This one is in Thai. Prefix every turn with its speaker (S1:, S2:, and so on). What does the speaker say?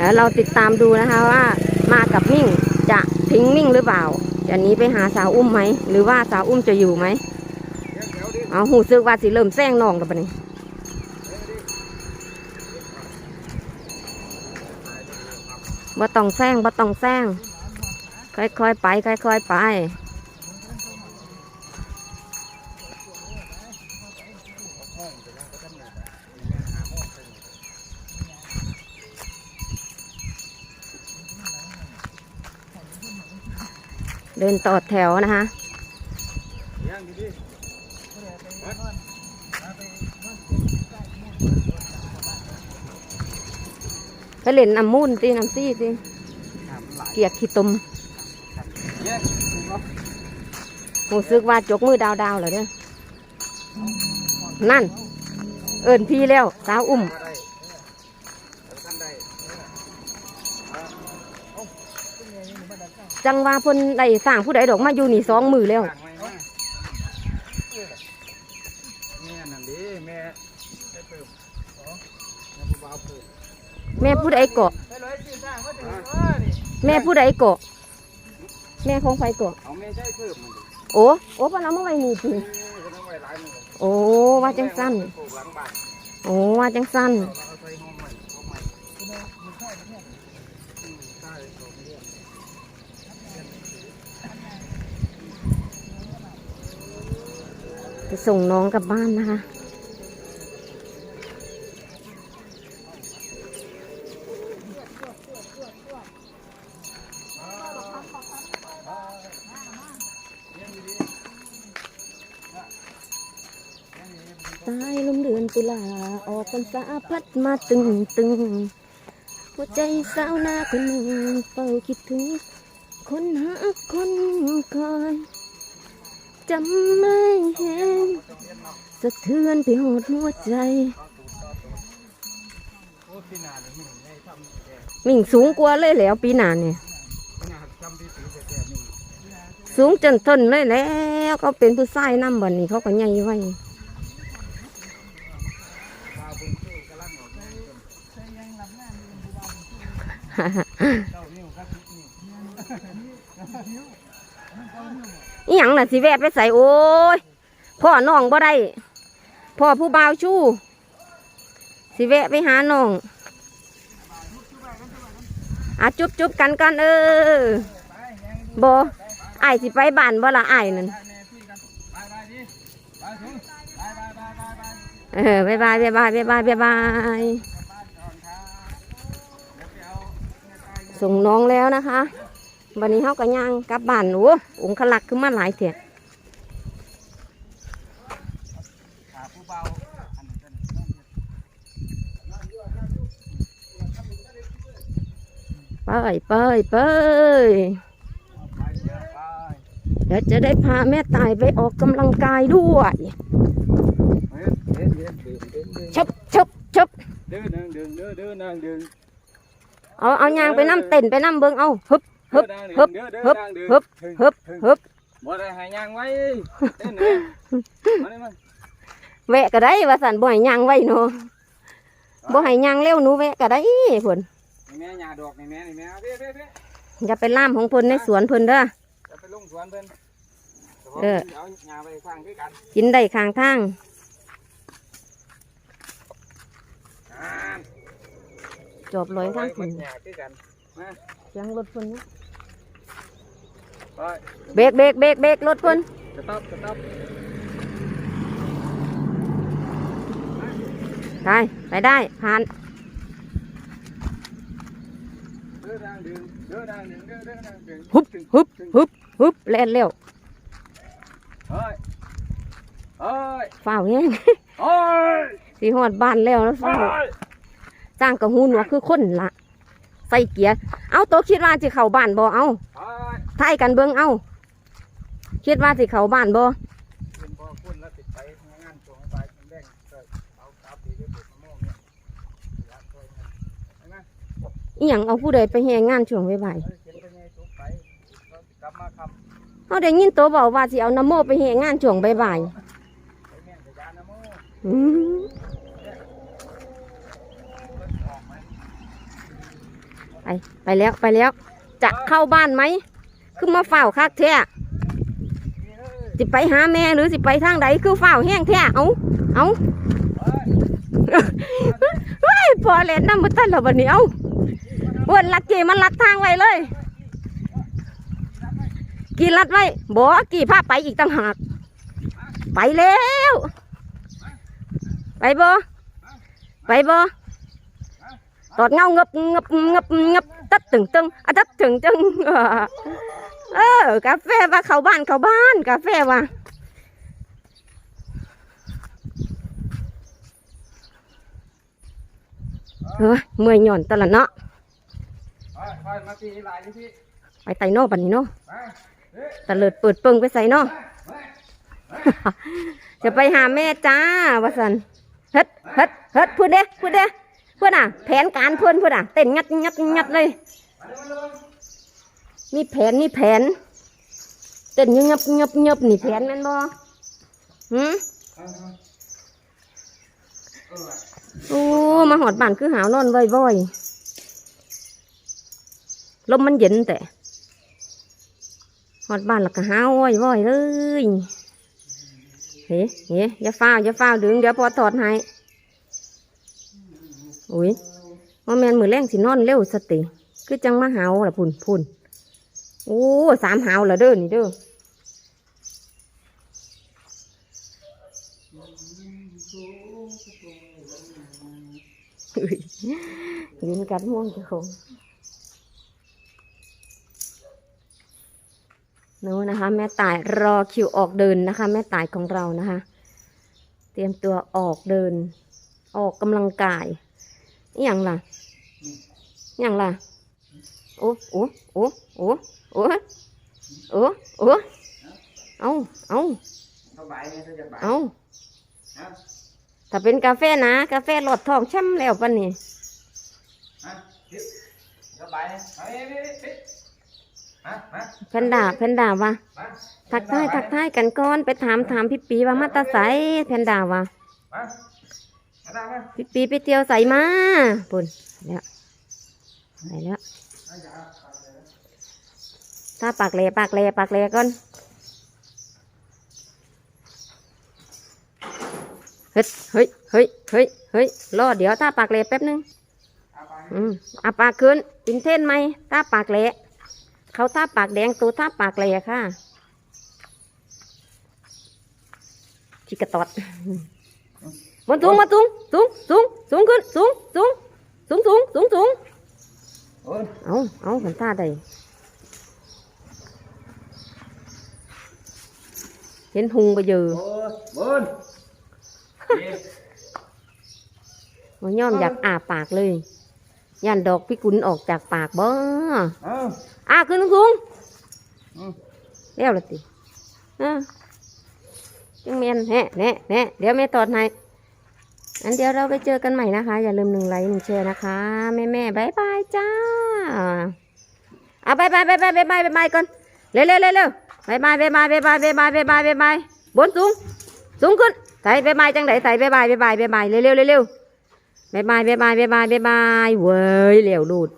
S1: แล้วเราติดตามดูนะคะว่ามากับมิ่งจะทิ้งมิ่งหรือเปล่าจะหนีไปหาสาวอุ้มไหมหรือว่าสาวอุ้มจะอยู่ไหมเอาหูซึกว่าสิเริ่มแซงน้องแล้วปะนี่บ่ต้องแซงบ่ต้องแซงค่อยๆไป ค่อยๆไป เดินต่อแถวนะคะไปเล่นน้ำมูนตีน้ำซี่ตีเกียกขี้ตมหูซึกว่าจกมือดาวดาวเหรอเด้อนั่น เอินพี่แล้วสาวอุ้ม จังว่าเพิ่นได้สร้างผู้ใดดอกมาอยู่นี่สองมือแล้ว
S2: แม่นั่นดิแม่ได้เปิบอ๋อแม่ผู้บ่าวเปิบ
S1: แม่ผู้ใดเกาะ
S2: ไปเลยสิสร้างก็ถึงว่านี่
S1: แม่ผู้ใดเกาะ แม่ของไฟเกาะ
S2: เอาแม่ใช้เพิ่มมันดิ
S1: โอ้โอ้เพนเอามาไว้นี่จริง
S2: เออก็ต้องไว้หลายมือ
S1: โอ้ว่าจังสั้น
S2: ปลูกหลังบ้าน
S1: โอ้ว่าจังสั้น
S2: เราเอาใส่ห้องใหม่ห้องใหม่อืมใช่ของเรียน
S1: จะส่งน้องกลับบ้านนะคะ ตายลมเดือนตุลา ออกพรรษาพัดมาตึงตึงหัวใจสาวนาคนหนึ่งเฝ้าคิดถึง คนหาคนคอย จำไม่เห็นสะเทือนไปหดหัวใจ
S2: มิ่
S1: งสูงกว่าเลยแล้วปีหนาเนี่ย
S2: สู
S1: งจนทนเลยแล้วก็เป็นผู้ชายน้ำบันนี้เขาก็ใหญ่ไว้
S2: ปลาบุญสู้กำลังออกมา
S1: อีหยังน่ะสิแวะไปใส่โอ้ยพ่อน้องบ่ได้พ่อผู้บ่าวชู้สิแวะไปหาน้องอะจุบจุบกันกันเออบ่ไอสิไปบ้านบ่ละไอนั่น
S2: ไปแม่พี่กันไปไปไปไปไปไปไปไป
S1: เออบายบายบายบายบายบายบายบาย
S2: บ้านก่อนครับเดี๋ยวไปเอาเนี่ยตายเนี่ย
S1: ส่งน้องแล้วนะคะ วันนี้เขาก็ย่างกลับบ้านโอ้องค์ขลักขึ้นมาหลายเถี
S2: ยเป
S1: ไปไป
S2: เดี๋ยว
S1: จะได้พาแม่ตายไปออกกำลังกายด้วยชบชบชบ
S2: เอา
S1: เอายางไปน้ำเต็นไปน้ำเบิ้งเอาฮึบ
S2: ฮึบ
S1: ฮึบ
S2: ฮึบ
S1: ฮึบ
S2: ฮึบ
S1: ฮึบ
S2: บ่ได้หายางไว้
S1: แวะก็ได้ว่าสันบ่หายางไว้เนาะบ่หายางเร็วหนูแวะก็ได้พุ่น
S2: แม่หญ้าดอกนี่แม่นี่แม่เด้เด้
S1: อย่าไปล่ามของเพิ่นในสวนเพุ่นเด้อ
S2: อยาไปลงสวนเน
S1: ออ
S2: กิน
S1: ได้ข้างทางจบลอยข้างถึ
S2: งยั
S1: งรถเนนะ เบรกเบรกเบรกเบรกรถเพิ่น
S2: สต๊อปสต๊อป
S1: ได้ไปได้ผ่าน
S2: เดินนางเดินเดินนางเดินเดินเดินนางเดิน
S1: ฮึบฮึบฮึบฮึบแล่นเร็ว
S2: เฮ้ยเฮ้ย
S1: ฝ้าวแห้ง
S2: เฮ้ย
S1: สีหอดบ้านแล้วแล้ว
S2: เฮ้
S1: ฝ้าวยจ้างกับหูหนวกคือคนละใส่เกียร์ เอาโตะคิดว่าสิเข้าบ้านบ่เอา
S2: เฮ้ย
S1: ทายกันเบิ่งเอาคิดว่าสิเขาบ้านบ่
S2: เป็นพอคุณแล้วติดไปงานส่งไปแบ่งเอากราฟดีด้วยเด็กมะม่วงเนี่ยอยากช่วยกันเห็นไหม
S1: อีหยังเอาผู้ใดไปแห่งานช่วงบ่า
S2: ยเขียนไปไงทุกไปเราสิกลับมาคำ
S1: เฮาได้ยินโตบอกว่าสิเอาน้ำโมไปแห่งานช่วงบ่ายอืม
S2: ไป
S1: ไปแล้วไปแล้ว จะเข้าบ้านไหม คือมาเฝ้าคักแท้สิไปหาแม่หรือสิไปทางใดคือเฝ้าแห้งแท้เอาเอาเฮ้ยพอเล่นน้ำมันตันแล้วบัดนี้เอาวนลักกี้มันลัดทางไว้เลย กี่ลัดไว้บอกกี่พาไปอีกต่างหากไปแล้ว ไปบ่ไปบ่ตอดเงาเงบเงบเงบเงบตัดตึงตึงอะตัดตึงตึง เออ กาแฟว่าเข้าบ้านเข้าบ้าน กาแฟว่าเฮ้ยเมื่อยหย่อนตะละเนาะ
S2: ไปไปมาตีหลายนี่พี่
S1: ไปไตโน่บันนี้เนาะ
S2: ไปเฮ้ย
S1: ตะเลิดเปิดเปิงไปใส่เนาะ
S2: ไป
S1: จะไปหาแม่จ้าว่าสันเฮ็ดเฮ็ดเฮ็ดพูดเด้พูดเด้เพื่อนอะ แผนการเพื่อนเพื่อนอะ เต้นงัดงัดงัดเลย
S2: ไปเร็วเร็ว
S1: มีแผนมีแผนเต้นยับยับยับยับนี่แผนแม่นบ่หืมโอ้มาหอดบ้านคือหาวนอนว่อยๆลมมันเย็นแต่หอดบ้านแล้วก็หาวว่อยๆเลยเฮ้ยเฮ้ยอย่าฟ้าวอย่าฟ้าวดึงเดี๋ยวพอถอดให้อุ้ยว่าแมนมือแรงสินอนเร็วสติ คือจังมาหาวล่ะพุ่นพุ่น โอ้สามหาวละเด้อนี่เด้อยินกัดม่วงจ้าของนู้นนะคะ แม่ตายรอคิวออกเดินนะคะ แม่ตายของเรานะคะ เตรียมตัวออกเดิน ออกกำลังกายอย่างล่ะอย่างล่ะโอ้โอ้โอ้โอ้ โอ้โอ้โอ้เอาเอา
S2: สบายไหมสบาย
S1: เอา
S2: ฮะ
S1: ถ้าเป็นกาแฟนะ กาแฟหลอดทองช่ำแล้วปะนี่
S2: ฮะเฮ้ยสบายไหมเฮ้ยเฮ้ยเฮ้ยฮะฮะ
S1: แพนด้าแพนด้าว่า
S2: มา
S1: ทักทายทักทายกันก่อนไปถามถามพี่ปีว่ามาแตาใสแพนด้าว่า
S2: มามาได้ไหม
S1: พี่ปีไปเที่ยวใสมาปุ่นแล้วไปแล้ว ถ้าปากแหลปากแหลปากแหลก่อนเฮ้ยเฮ้ยเฮ้ยเฮ้ยเฮ้ยรอเดี๋ยวถ้าปากแหลแป๊บนึง
S2: เอาไป
S1: อืมอาปากขึ้นปินเท่นไหมท่าปากแหละเขาท่าปากแดงตัวท่าปากแหละค่ะชิกระตอดมันสูงมาสูงสูงสูงสูงขึ้นสูงสูงสูงสูงสูงสูง
S2: โอ้ย
S1: เอาเอาขันท่าใด เห็นหุงไปเยอะมัย่อมอยากอาปากเลย ยันดอกพิกุลออกจากปากบ่
S2: อา
S1: ขึ้นลุงเรียวละติจังเมียนแน่แน่แน่เดี๋ยวแม่ตอดให้อันเดียวเราไปเจอกันใหม่นะคะ อย่าลืมหนึ่งไลค์หนึ่งแชร์นะคะ แม่แม่บายบายจ้าเอาบายบายบายบายบายบายก่อน เร็วเร็วเร็ว บายบายบายบายบายบายบายบายบายบายบายบนสูง สูงขึ้นใส่บายบายจังไหนใส่บายบายบายบายบายเร็วเร็วเร็วเร็วบายบายบายบายบายบายบายบายเว้ยเร็วดูด